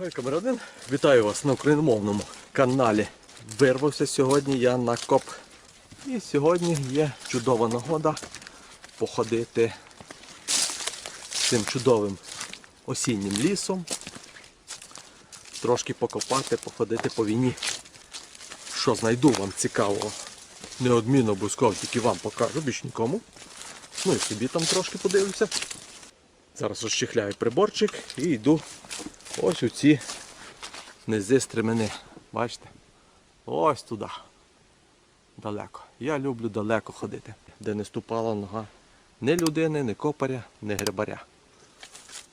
Ой, камерадин, вітаю вас на україномовному каналі. Вирвався сьогодні я на коп. І сьогодні є чудова нагода походити цим чудовим осіннім лісом. Трошки покопати, походити по війні. Що знайду вам цікавого. Неодмінно обов'язково тільки вам покажу, більш нікому. Ну і собі там трошки подивлюся. Зараз розчехляю приборчик і йду ось у ці низи стремени. Бачите? Ось туди. Далеко. Я люблю далеко ходити, де не ступала нога ні людини, ні копаря, ні грибаря.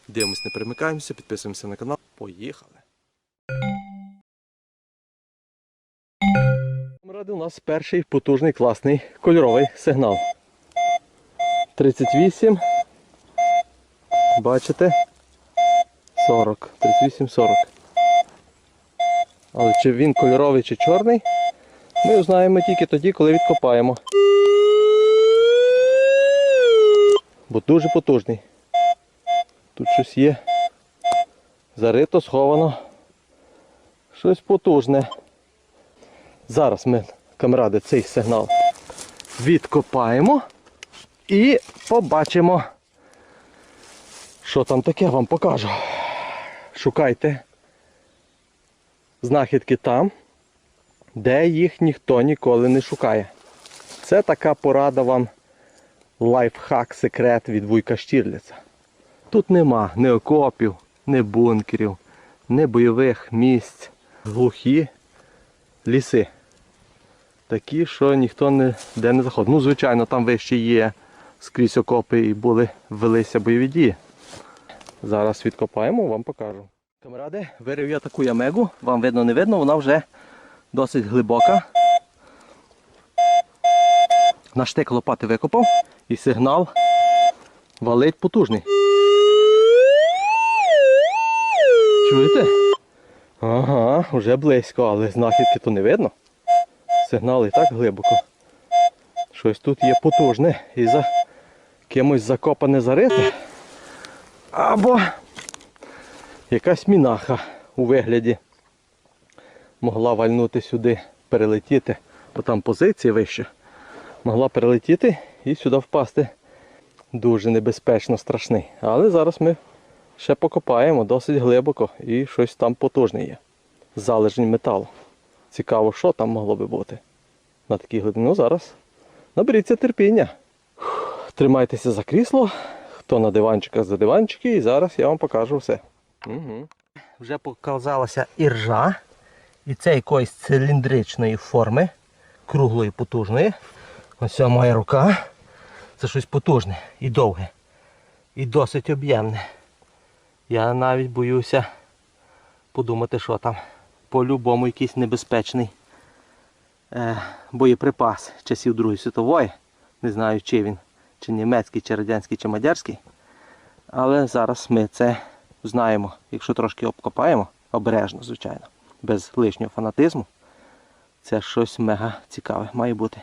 Дивимось, не перемикаємося, підписуємося на канал. Поїхали. Ради у нас перший потужний класний кольоровий сигнал. 38. Бачите? 40. 38-40. Але чи він кольоровий чи чорний, ми узнаємо тільки тоді, коли відкопаємо. Бо дуже потужний. Тут щось є. Зарито, сховано. Щось потужне. Зараз ми, камради, цей сигнал відкопаємо і побачимо. Що там таке, вам покажу. Шукайте знахідки там, де їх ніхто ніколи не шукає. Це така порада вам лайфхак, секрет від вуйка Штірліца. Тут нема ні окопів, ні бункерів, ні бойових місць. Глухі ліси. Такі, що ніхто не, де не заходить. Ну, звичайно, там вище є скрізь окопи і були велися бойові дії. Зараз відкопаємо, вам покажу. Камеради, вирив я таку ямегу, вам видно, не видно, вона вже досить глибока. На штик лопати викопав і сигнал валить потужний. Чуєте? Ага, вже близько, але знахідки то не видно. Сигнал і так глибоко. Щось тут є потужне і за кимось закопане зарите. Або якась мінаха у вигляді могла вальнути сюди, перелетіти, бо там позиції вище. Могла перелетіти і сюди впасти. Дуже небезпечно страшний. Але зараз ми ще покопаємо досить глибоко і щось там потужне є. Залежень металу. Цікаво, що там могло би бути. На такій глибині. Ну зараз наберіться терпіння. Тримайтеся за крісло, хто на диванчиках за диванчики, і зараз я вам покажу все. Угу. Вже показалася іржа. І це якоїсь циліндричної форми, круглої, потужної. Ось ця моя рука. Це щось потужне і довге. І досить об'ємне. Я навіть боюся подумати, що там. По-любому якийсь небезпечний е, боєприпас часів Другої світової. Не знаю, чи він, чи німецький, чи радянський, чи мадярський. Але зараз ми це знаємо, якщо трошки обкопаємо, обережно, звичайно, без лишнього фанатизму. Це щось мега цікаве має бути.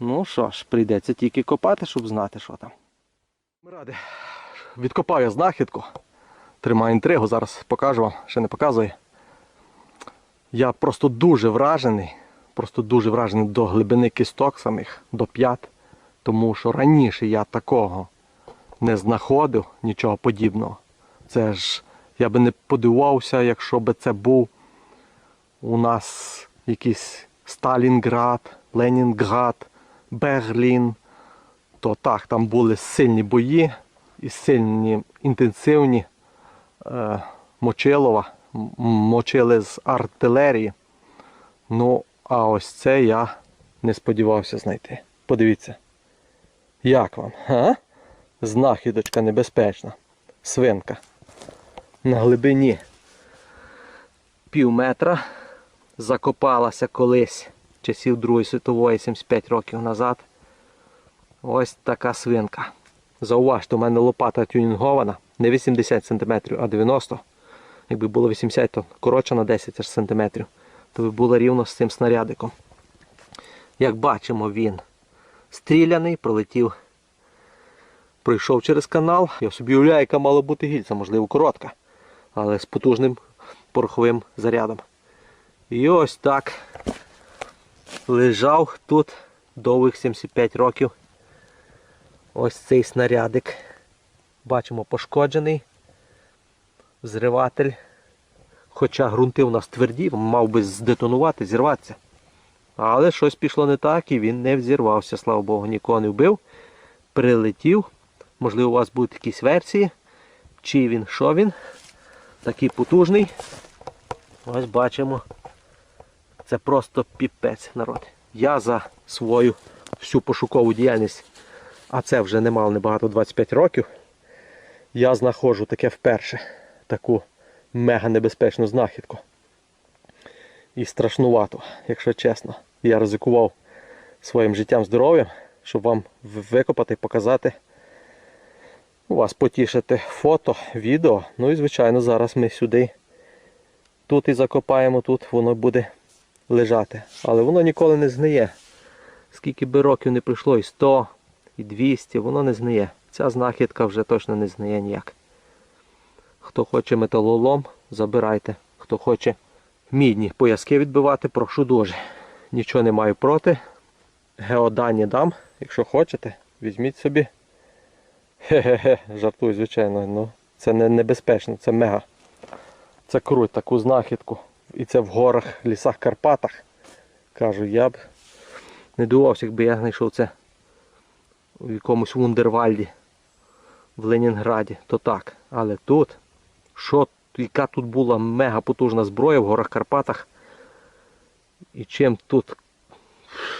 Ну що ж, прийдеться тільки копати, щоб знати, що там. Ми раді. Відкопав я знахідку. Тримаю інтригу, зараз покажу вам, ще не показує. Я просто дуже вражений, просто дуже вражений до глибини кісток самих, до п'ят. Тому що раніше я такого не знаходив, нічого подібного. Це ж я би не подивувався, якщо би це був у нас якийсь Сталінград, Ленінград, Берлін. То так, там були сильні бої і сильні інтенсивні е, Мочилова, мочили з артилерії. Ну, а ось це я не сподівався знайти. Подивіться. Як вам? А? Знахідочка небезпечна. Свинка. На глибині пів метра закопалася колись часів Другої світової 75 років назад. Ось така свинка. Зауважте, у мене лопата тюнінгована. Не 80 см, а 90 Якби було 80, то коротше на 10 аж сантиметрів, то би було рівно з цим снарядиком. Як бачимо, він стріляний, пролетів, пройшов через канал. Я собі уявляю, яка мала бути гільця, можливо, коротка. але з потужним пороховим зарядом. І ось так лежав тут довгих 75 років. Ось цей снарядик. Бачимо пошкоджений. Зриватель. Хоча ґрунти у нас тверді, мав би здетонувати, зірватися. Але щось пішло не так і він не взірвався, слава Богу, нікого не вбив. Прилетів. Можливо, у вас будуть якісь версії. Чи він, що він. Такий потужний. Ось бачимо. Це просто піпець народ. Я за свою всю пошукову діяльність, а це вже не мало небагато 25 років. Я знаходжу таке вперше, таку мега небезпечну знахідку. І страшнувато, якщо чесно. Я ризикував своїм життям здоров'ям, щоб вам викопати, показати. У вас потішити фото, відео. Ну і звичайно зараз ми сюди тут і закопаємо, тут воно буде лежати. Але воно ніколи не згниє. Скільки би років не пройшло, і 100, і 200, воно не згниє. Ця знахідка вже точно не згниє ніяк. Хто хоче металолом, забирайте. Хто хоче мідні пояски відбивати, прошу дуже. Нічого не маю проти. Геодані дам, якщо хочете, візьміть собі. Хе-хе-хе, жартую, звичайно. Ну, це не небезпечно, це мега. Це круть, таку знахідку. І це в горах, лісах Карпатах. Кажу, я б не дивувався, якби я знайшов це у якомусь Вундервальді в Ленінграді, то так. Але тут, що, яка тут була мега потужна зброя в горах Карпатах. І чим тут,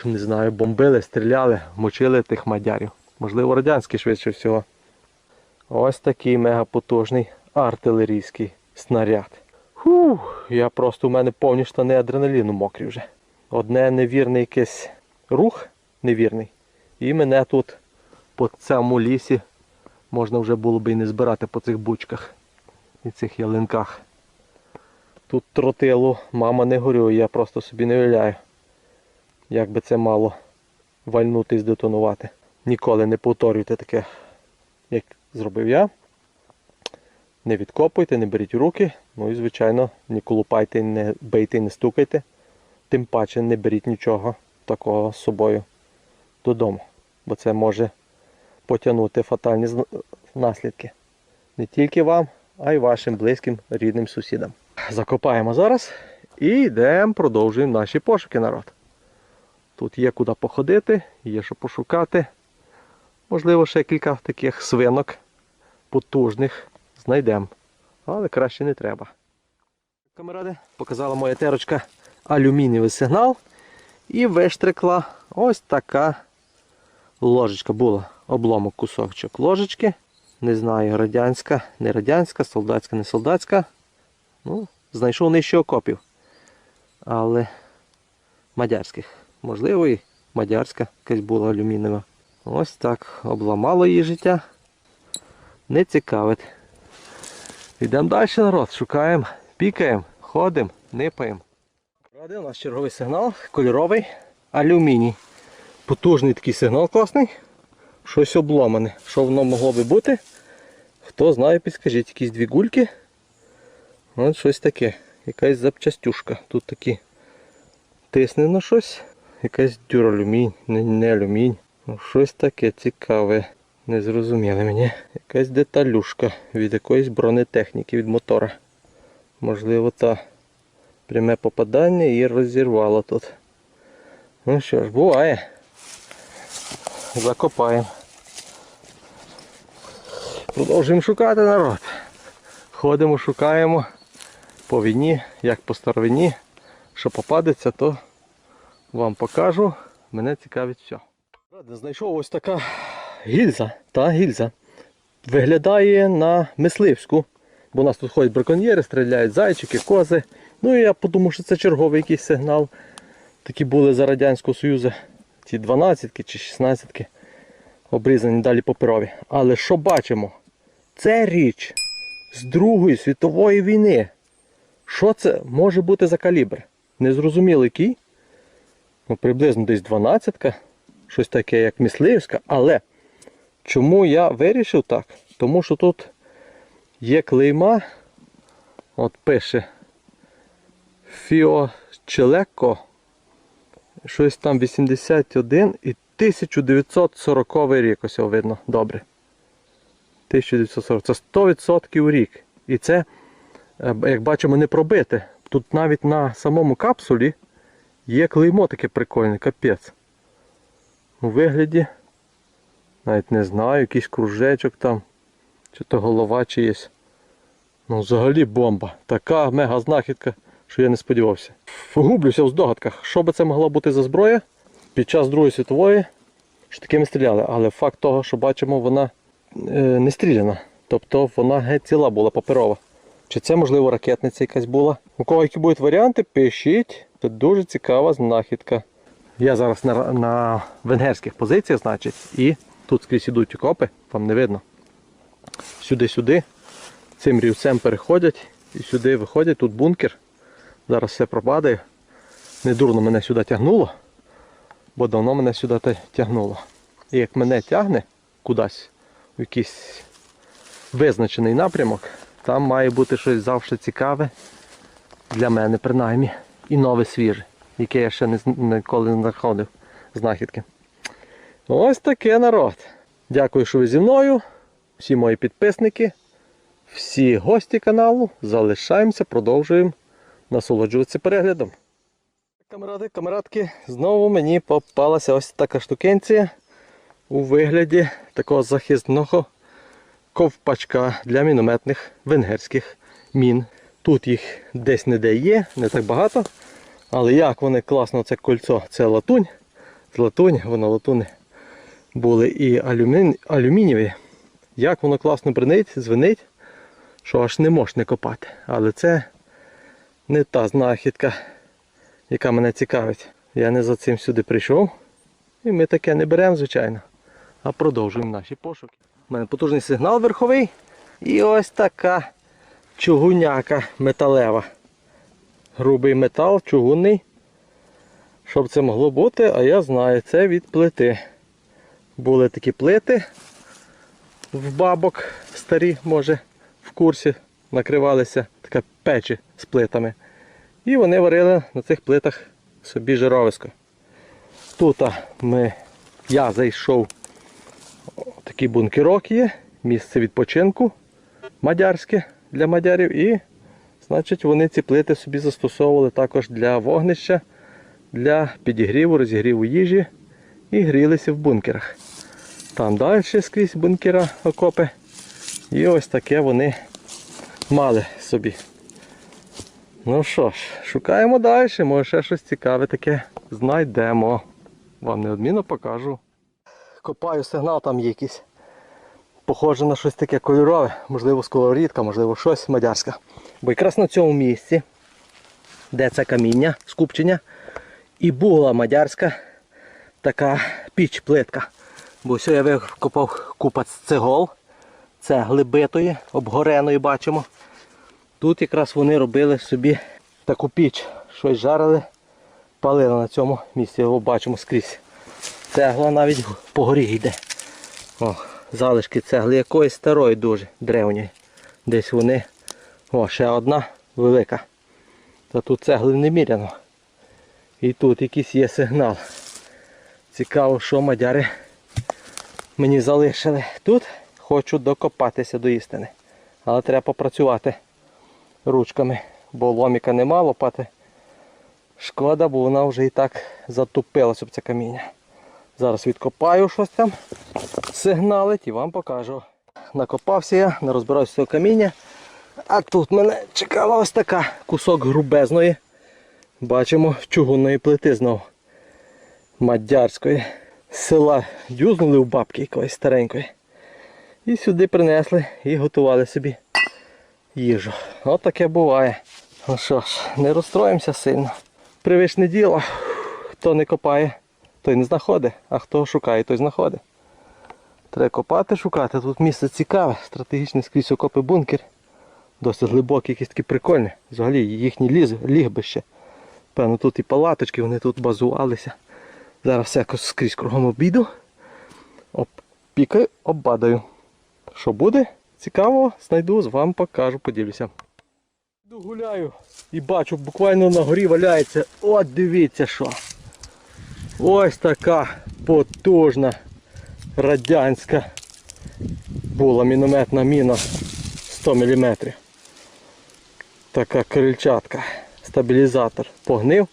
не знаю, бомбили, стріляли, мочили тих мадярів. Можливо, радянський швидше всього. Ось такий мегапотужний артилерійський снаряд. Фух, я просто у мене повні штани адреналіну мокрі вже. Одне невірний якийсь рух невірний. І мене тут по цьому лісі можна вже було би і не збирати по цих бучках і цих ялинках. Тут тротилу, мама не горює, я просто собі не уявляю, як би це мало вальнути і здетонувати. Ніколи не повторюйте таке, як зробив я. Не відкопуйте, не беріть руки. Ну і, звичайно, не колупайте, не бийте, не стукайте. Тим паче не беріть нічого такого з собою додому. Бо це може потягнути фатальні наслідки. Не тільки вам, а й вашим близьким рідним сусідам. Закопаємо зараз і йдемо, продовжуємо наші пошуки, народ. Тут є куди походити, є що пошукати. Можливо, ще кілька таких свинок потужних знайдемо. Але краще не треба. Камеради, показала моя терочка алюмінієвий сигнал і виштрикла ось така ложечка була. Обломок кусочок ложечки. Не знаю, радянська, не радянська, солдатська, не солдатська. Ну, знайшов нижче окопів. Але мадярських. Можливо, і мадярська якась була алюмінієва. Ось так обламало її життя. Не цікавить. Йдемо далі, народ, шукаємо, пікаємо, ходимо, нипаємо. Ради, у нас черговий сигнал, кольоровий, алюміній. Потужний такий сигнал класний. Щось обломане. Що воно могло би бути? Хто знає, підскажіть, якісь дві гульки. От щось таке. Якась запчастюшка. Тут такі тисне на щось. Якась дюралюмінь, не, не алюмінь. Ну, Щось таке цікаве. Не зрозуміли мені. Якась деталюшка від якоїсь бронетехніки від мотора. Можливо, та пряме попадання і розірвало тут. Ну що ж, буває. Закопаємо. Продовжуємо шукати народ. Ходимо, шукаємо по війні, як по старовині. Що попадеться, то вам покажу. Мене цікавить все. Знайшов ось така гільза. Та гільза. Виглядає на мисливську. Бо у нас тут ходять браконьєри, стріляють зайчики, кози. Ну і я подумав, що це черговий якийсь сигнал. Такі були за Радянського Союзу. Ті 12 чи 16 обрізані далі паперові. Але що бачимо? Це річ з Другої світової війни. Що це може бути за калібр? Незрозуміло який. Ну, приблизно десь 12-ка, щось таке, як мисливська. Але чому я вирішив так? Тому що тут є клейма От пише Фіочелеко. Щось там 81 і 1940 рік. Ось його видно. Добре. 1940. Це 100% рік. І це, як бачимо, не пробите. Тут навіть на самому капсулі є клеймо таке прикольне, капець. У вигляді, навіть не знаю, якийсь кружечок там, чи то голова чиєсь. Ну, взагалі бомба. Така мега знахідка, що я не сподівався. Гублюся в здогадках, що би це могла бути за зброя під час Другої світової, що такими стріляли. Але факт того, що бачимо, вона е, не стріляна. Тобто вона геть ціла була паперова. Чи це, можливо, ракетниця якась була? У кого які будуть варіанти, пишіть. Це дуже цікава знахідка. Я зараз на, на венгерських позиціях, значить, і тут скрізь ідуть окопи, там не видно. Сюди-сюди. Цим рівцем переходять і сюди виходять, тут бункер. Зараз все пропадає. Недурно мене сюди тягнуло, бо давно мене сюди тягнуло. І як мене тягне кудись, в якийсь визначений напрямок, там має бути щось завжди цікаве для мене принаймні. І нове свіже, яке я ще не, ніколи не знаходив знахідки. Ось таке народ. Дякую, що ви зі мною. Всі мої підписники, всі гості каналу. Залишаємося, продовжуємо насолоджуватися переглядом. Камеради, камерадки, знову мені попалася ось така штукенція у вигляді такого захисного ковпачка для мінометних венгерських мін. Тут їх десь не де є, не так багато. Але як вони класно, це кольцо, це латунь. З латунь, воно латуни були і алюмін, алюмінієві. Як воно класно бринить, звенить, що аж не можеш не копати. Але це не та знахідка, яка мене цікавить. Я не за цим сюди прийшов. І ми таке не беремо, звичайно. А продовжуємо наші пошуки. У мене потужний сигнал верховий. І ось така чугуняка металева. Грубий метал, чугунний. Що б це могло бути, а я знаю, це від плити. Були такі плити в бабок старі, може, в курсі накривалися така печі з плитами. І вони варили на цих плитах собі жировисько. Тут ми, я зайшов, такий бункерок є, місце відпочинку мадярське для мадярів. І значить вони ці плити собі застосовували також для вогнища, для підігріву, розігріву їжі і грілися в бункерах. Там далі скрізь бункера окопи. І ось таке вони мали собі. Ну що ж, шукаємо далі, може ще щось цікаве таке знайдемо. Вам неодмінно покажу. Копаю сигнал, там є якийсь. Похоже на щось таке кольорове, можливо, сковорідка, можливо, щось мадярське. Бо якраз на цьому місці, де це каміння, скупчення, і була мадярська така піч, плитка. Бо все я викопав купа цегол, цегли битої, обгореної бачимо. Тут якраз вони робили собі таку піч, щось жарили, палили на цьому місці, його бачимо скрізь. Цегла навіть по горі йде. О, залишки цегли якоїсь старої дуже древньої. Десь вони. О, ще одна велика. Та тут цегли неміряно. І тут якийсь є сигнал. Цікаво, що мадяри мені залишили. Тут хочу докопатися до істини. Але треба попрацювати ручками, бо ломіка нема, лопати. Шкода, бо вона вже і так затупилась об це каміння. Зараз відкопаю щось там, сигналить і вам покажу. Накопався я, не розбирався з цього каміння. А тут мене чекала ось така кусок грубезної. Бачимо чугунної плити знову. Мадярської. Села дюзнули в бабки якоїсь старенької. І сюди принесли і готували собі їжу. От таке буває. Ну що ж, не розстроїмося сильно. Привичне діло. Хто не копає, той не знаходить, а хто шукає, той знаходить. Треба копати, шукати. Тут місце цікаве, стратегічне скрізь окопи бункер. Досить глибокі, якісь такі прикольні. Взагалі їхні ліз, лігбище. Певно, тут і палаточки, вони тут базувалися. Зараз все скрізь кругом обійду. Обпікаю, оббадаю. Що буде? Цікаво, знайду, з вам покажу, поділюся. Гуляю і бачу, буквально на горі валяється. От дивіться що. Ось така потужна радянська була мінометна міна 100 мм. Така крильчатка. Стабілізатор. Погнив.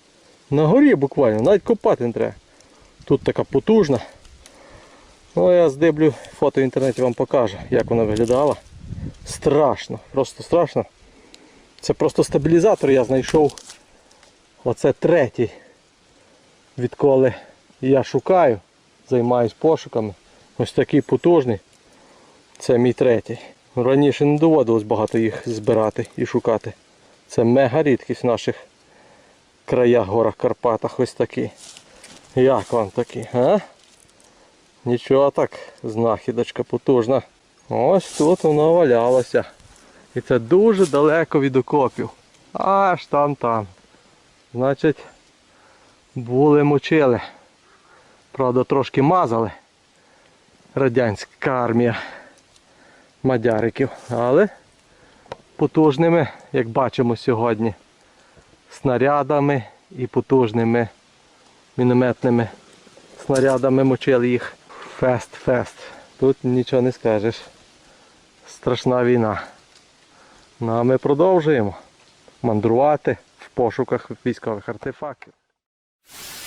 На горі буквально, навіть копати не треба. Тут така потужна. Ну я здиблю фото в інтернеті вам покажу, як вона виглядала. Страшно, просто страшно. Це просто стабілізатор я знайшов. Оце третій. Відколи я шукаю, займаюсь пошуками. Ось такий потужний. Це мій третій. Раніше не доводилось багато їх збирати і шукати. Це мега рідкість в наших краях, горах Карпатах. Ось такі. Як вам такі, а? Нічого так, знахідочка потужна. Ось тут вона валялася. І це дуже далеко від окопів. Аж там там. Значить, були мочили. Правда, трошки мазали. Радянська армія мадяриків. Але потужними, як бачимо сьогодні, снарядами і потужними мінометними снарядами мочили їх. Фест-фест. Тут нічого не скажеш. Страшна війна. Ну а ми продовжуємо мандрувати в пошуках військових артефактів. you